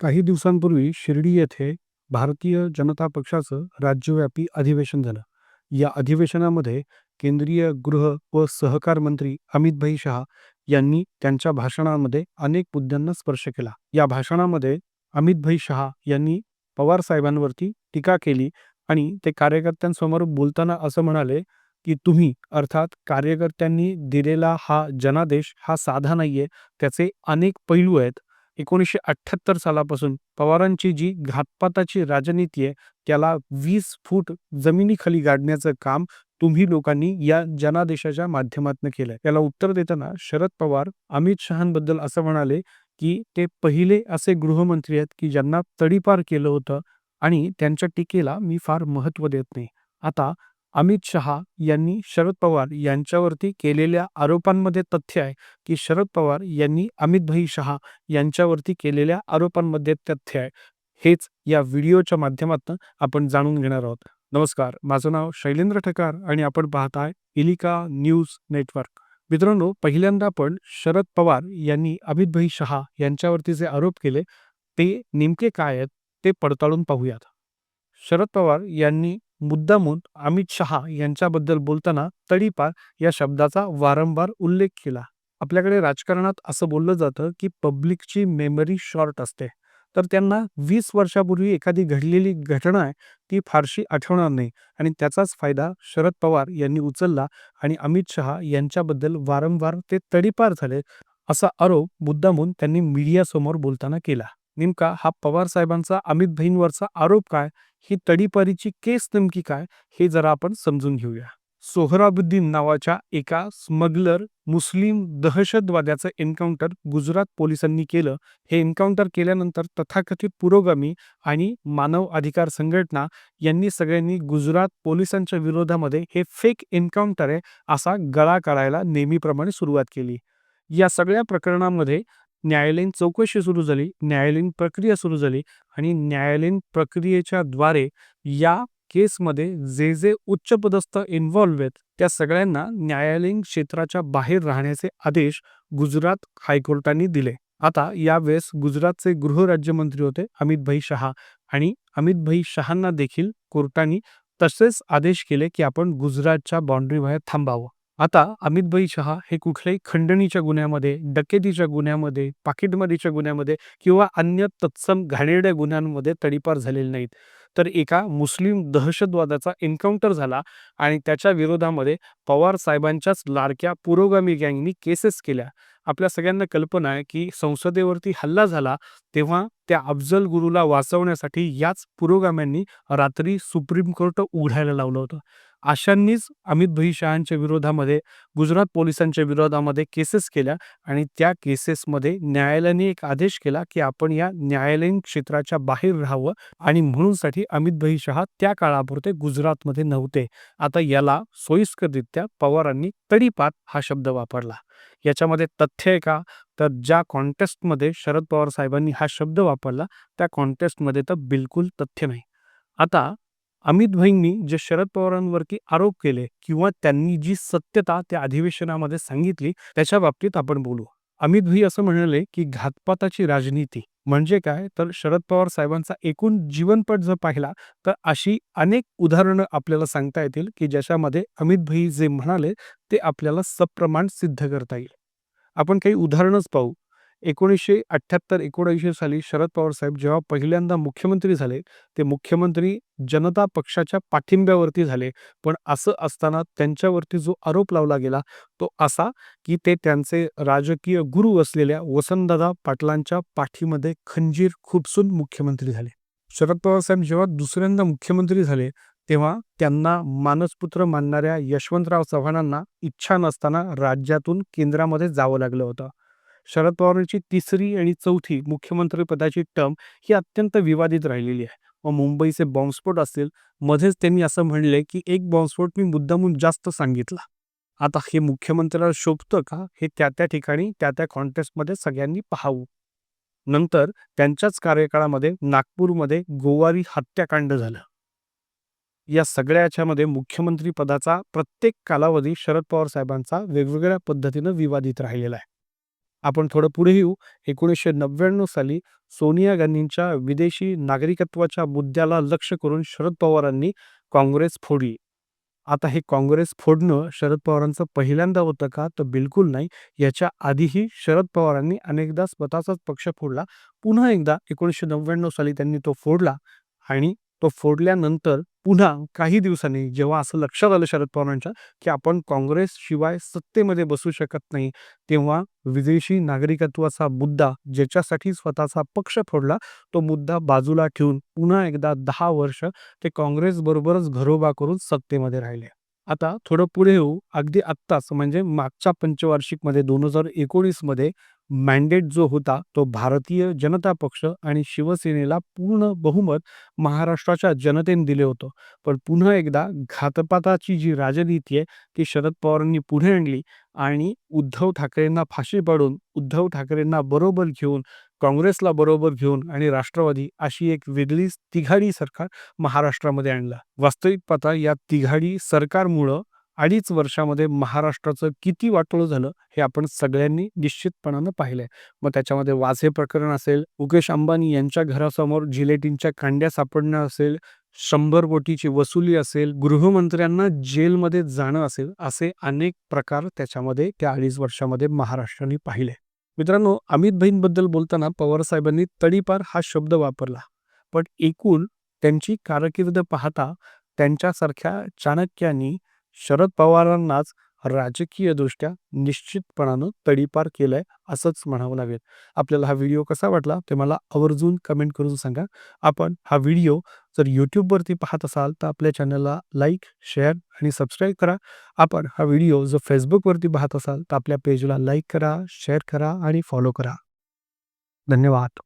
काही दिवसांपूर्वी शिर्डी येथे भारतीय जनता पक्षाचं राज्यव्यापी अधिवेशन झालं. या अधिवेशनामध्ये केंद्रीय गृह व सहकार मंत्री अमितभाई शहा यांनी त्यांच्या भाषणामध्ये अनेक मुद्द्यांना स्पर्श केला. या भाषणामध्ये अमितभाई शहा यांनी पवार साहेबांवरती टीका केली आणि ते कार्यकर्त्यांसमोर बोलताना असं म्हणाले की तुम्ही अर्थात कार्यकर्त्यांनी दिलेला हा जनादेश हा साधा नाहीये. त्याचे अनेक पैलू आहेत. एकोणीसशे अठ्ठ्याहत्तर सालापासून पवारांची जी घातपाताची राजनीती आहे त्याला वीस फूट जमिनीखाली गाडण्याचं काम तुम्ही लोकांनी या जनादेशाच्या माध्यमातून केलंय. याला उत्तर देताना शरद पवार अमित शहांबद्दल असं म्हणाले की ते पहिले असे गृहमंत्री आहेत की ज्यांना तडीपार केलं होतं आणि त्यांच्या टीकेला मी फार महत्त्व देत नाही. आता अमित शहा यांनी शरद पवार यांच्यावरती केलेल्या आरोपांमध्ये तथ्य आहे की शरद पवार यांनी अमितभाई शहा यांच्यावरती केलेल्या आरोपांमध्ये तथ्य आहे. हेच या व्हिडिओच्या माध्यमातून आपण जाणून घेणार आहोत. नमस्कार माझं नाव शैलेंद्र ठकार आणि आपण पाहताय इलिका न्यूज नेटवर्क. मित्रांनो पहिल्यांदा आपण शरद पवार यांनी अमितभाई शहा यांच्यावरती जे आरोप केले ते नेमके काय आहेत ते पडताळून पाहूयात. शरद पवार यांनी मुद्दामून अमित शहा यांच्याबद्दल बोलताना तडीपार या शब्दाचा वारंवार उल्लेख केला. आपल्याकडे राजकारणात असं बोललं जातं की पब्लिकची मेमरी शॉर्ट असते. तर त्यांना वीस वर्षापूर्वी एखादी घडलेली घटना आहे ती फारशी आठवणार नाही. आणि त्याचाच फायदा शरद पवार यांनी उचलला आणि अमित शहा यांच्याबद्दल वारंवार ते तडीपार झाले असा आरोप मुद्दामून त्यांनी मीडियासमोर बोलताना केला. नेमका हा पवार साहेबांचा अमित भाईंवरचा आरोप काय? ही तडीपारीची केस नेमकी काय? हे जरा आपण समजून घेऊया. सोहराबुद्दीन नावाच्या एका स्मगलर मुस्लिम दहशतवाद्याचं एन्काउंटर गुजरात पोलिसांनी केलं. हे एन्काउंटर केल्यानंतर तथाकथित पुरोगामी आणि मानव अधिकार संघटना यांनी सगळ्यांनी गुजरात पोलिसांच्या विरोधामध्ये हे फेक एन्काउंटर आहे असा गळा काढायला नेहमीप्रमाणे सुरुवात केली. या सगळ्या प्रकरणामध्ये न्यायालयीन चौकशी सुरू झाली न्यायालयीन प्रक्रिया सुरू झाली आणि न्यायालयीन प्रक्रियेच्या द्वारे या केसमध्ये जे जे उच्चपदस्थ इन्व्हॉल्व्ह आहेत त्या सगळ्यांना न्यायालयीन क्षेत्राच्या बाहेर राहण्याचे आदेश गुजरात हायकोर्टाने दिले. आता यावेळेस गुजरातचे गृहराज्यमंत्री होते अमित भाई शहा आणि अमित भाई शहांना देखील कोर्टाने तसेच आदेश केले की आपण गुजरातच्या बाउंड्री बाहेर थांबावं. आता अमितभाई शहा हे कुठल्याही खंडणीच्या गुन्ह्यामध्ये डकेतीच्या गुन्ह्यामध्ये पाकिटमारीच्या गुन्ह्यामध्ये किंवा अन्य तत्सम घाणेरड्या गुन्ह्यांमध्ये तडीपार झालेले नाहीत. तर एका मुस्लिम दहशतवादाचा एन्काउंटर झाला आणि त्याच्या विरोधामध्ये पवार साहेबांच्याच लाडक्या पुरोगामी गँगनी केसेस केल्या. आपल्या सगळ्यांना कल्पना आहे की संसदेवरती हल्ला झाला तेव्हा त्या अफजल गुरुला वाचवण्यासाठी याच पुरोगाम्यांनी रात्री सुप्रीम कोर्ट उघडायला लावलं होतं. अशांनीच अमित भाई शहांच्या विरोधामध्ये गुजरात पोलिसांच्या विरोधामध्ये केसेस केल्या आणि त्या केसेसमध्ये न्यायालयाने एक आदेश केला की आपण या न्यायालयीन क्षेत्राच्या बाहेर राहावं आणि म्हणूनसाठी अमित भाई शहा त्या काळापुरते गुजरातमध्ये नव्हते. आता याला सोयीस्कररित्या पवारांनी तडीपात हा शब्द वापरला. याच्यामध्ये तथ्य आहे का? तर ज्या कॉन्टेस्टमध्ये शरद पवार साहेबांनी हा शब्द वापरला त्या कॉन्टेस्टमध्ये तर बिलकुल तथ्य नाही. आता अमित भाईंनी जे शरद पवारांवरती आरोप केले किंवा त्यांनी जी सत्यता त्या अधिवेशनामध्ये सांगितली त्याच्या बाबतीत आपण बोलू. अमित भाई असं म्हणाले की घातपाताची राजनीती म्हणजे काय? तर शरद पवार साहेबांचा एकूण जीवनपट जर पाहिला तर अशी अनेक उदाहरणं आपल्याला सांगता येतील की ज्याच्यामध्ये अमित भाई जे म्हणाले ते आपल्याला सप्रमाण सिद्ध करता येईल. आपण काही उदाहरणच पाहू. एकोणीसशे अठ्ठ्याहत्तर एकोणऐंशी साली शरद पवार साहेब जेव्हा पहिल्यांदा मुख्यमंत्री झाले ते मुख्यमंत्री जनता पक्षाच्या पाठिंब्यावरती झाले. पण असं असताना त्यांच्यावरती जो आरोप लावला गेला तो असा की ते त्यांचे राजकीय गुरु असलेल्या वसंतदादा पाटलांच्या पाठीमध्ये खंजीर खुपसून मुख्यमंत्री झाले. शरद पवार साहेब जेव्हा दुसऱ्यांदा मुख्यमंत्री झाले तेव्हा त्यांना मानसपुत्र मानणाऱ्या यशवंतराव चव्हाणांना इच्छा नसताना राज्यातून केंद्रामध्ये जावं लागलं होतं. शरद पवारांची तिसरी आणि चौथी मुख्यमंत्रीपदाची टर्म ही अत्यंत विवादित राहिलेली आहे. व मुंबईचे बॉम्बस्फोट असतील मध्येच त्यांनी असं म्हणले की एक बॉम्बस्फोट मी मुद्दामून जास्त सांगितला. आता हे मुख्यमंत्र्याला शोभतं का? हे त्या त्या ठिकाणी त्या त्या कॉन्टेस्टमध्ये सगळ्यांनी पाहावं. नंतर त्यांच्याच कार्यकाळामध्ये नागपूरमध्ये गोवारी हत्याकांड झालं. या सगळ्या याच्यामध्ये मुख्यमंत्री पदाचा प्रत्येक कालावधी शरद पवार साहेबांचा वेगवेगळ्या पद्धतीनं विवादित राहिलेला आहे. आपण थोडं पुढे येऊ. एकोणीसशे नव्याण्णव साली सोनिया गांधींच्या विदेशी नागरिकत्वाच्या मुद्द्याला लक्ष करून शरद पवारांनी काँग्रेस फोडली. आता हे काँग्रेस फोडणं शरद पवारांचं पहिल्यांदा होतं का? तर बिलकुल नाही. याच्या आधीही शरद पवारांनी अनेकदा स्वतःचाच पक्ष फोडला. पुन्हा एकदा एकोणीसशे नव्याण्णव साली त्यांनी तो फोडला आणि तो फोडल्यानंतर पुन्हा काही दिवसांनी जेव्हा असं लक्षात आलं शरद पवारांच्या की आपण काँग्रेस शिवाय सत्तेमध्ये बसू शकत नाही तेव्हा विदेशी नागरिकत्वाचा मुद्दा ज्याच्यासाठी स्वतःचा पक्ष फोडला तो मुद्दा बाजूला ठेवून पुन्हा एकदा दहा वर्ष ते काँग्रेस बरोबरच घरोबा करून सत्तेमध्ये राहिले. आता थोडं पुढे येऊ. अगदी आत्ताच म्हणजे मागच्या पंचवार्षिकमध्ये दोन हजार एकोणीसमध्ये मॅन्डेट जो होता तो भारतीय जनता पक्ष आणि शिवसेनेला पूर्ण बहुमत महाराष्ट्राच्या जनतेने दिले होतं. पण पुन्हा एकदा घातपाताची जी राजनीती आहे ती शरद पवारांनी पुढे आणली आणि उद्धव ठाकरेंना फाशी पाडून उद्धव ठाकरेंना बरोबर घेऊन काँग्रेसला बरोबर घेऊन आणि राष्ट्रवादी अशी एक वेगळीच तिघाडी सरकार महाराष्ट्रामध्ये आणलं. वास्तविक पाहता या तिघाडी सरकारमुळं अडीच वर्षामध्ये महाराष्ट्राचं किती वाटोळं झालं हे आपण सगळ्यांनी निश्चितपणानं पाहिलंय. मग त्याच्यामध्ये वाझे प्रकरण असेल मुकेश अंबानी यांच्या घरासमोर जिलेटिनच्या कांड्या सापडणं असेल शंभर कोटीची वसुली असेल गृहमंत्र्यांना जेलमध्ये जाणं असेल असे अनेक प्रकार त्याच्यामध्ये त्या अडीच वर्षामध्ये महाराष्ट्राने पाहिले. मित्रांनो अमित भाईंबद्दल बोलताना पवार साहेबांनी तडीपार हा शब्द वापरला. पण एकूण त्यांची कारकीर्द पाहता त्यांच्यासारख्या चाणक्यांनी शरद पवारांनाच राजकीयदृष्ट्या निश्चितपणानं तडीपार केलंय असंच म्हणावं लागेल. आपल्याला हा व्हिडिओ कसा वाटला ते मला आवर्जून कमेंट करून सांगा. आपण हा व्हिडिओ जर यूट्यूबवरती पाहत असाल तर आपल्या चॅनलला लाईक शेअर आणि सबस्क्राईब करा. आपण हा व्हिडिओ जर फेसबुकवरती पाहत असाल तर आपल्या पेजला लाईक करा शेअर करा आणि फॉलो करा. धन्यवाद.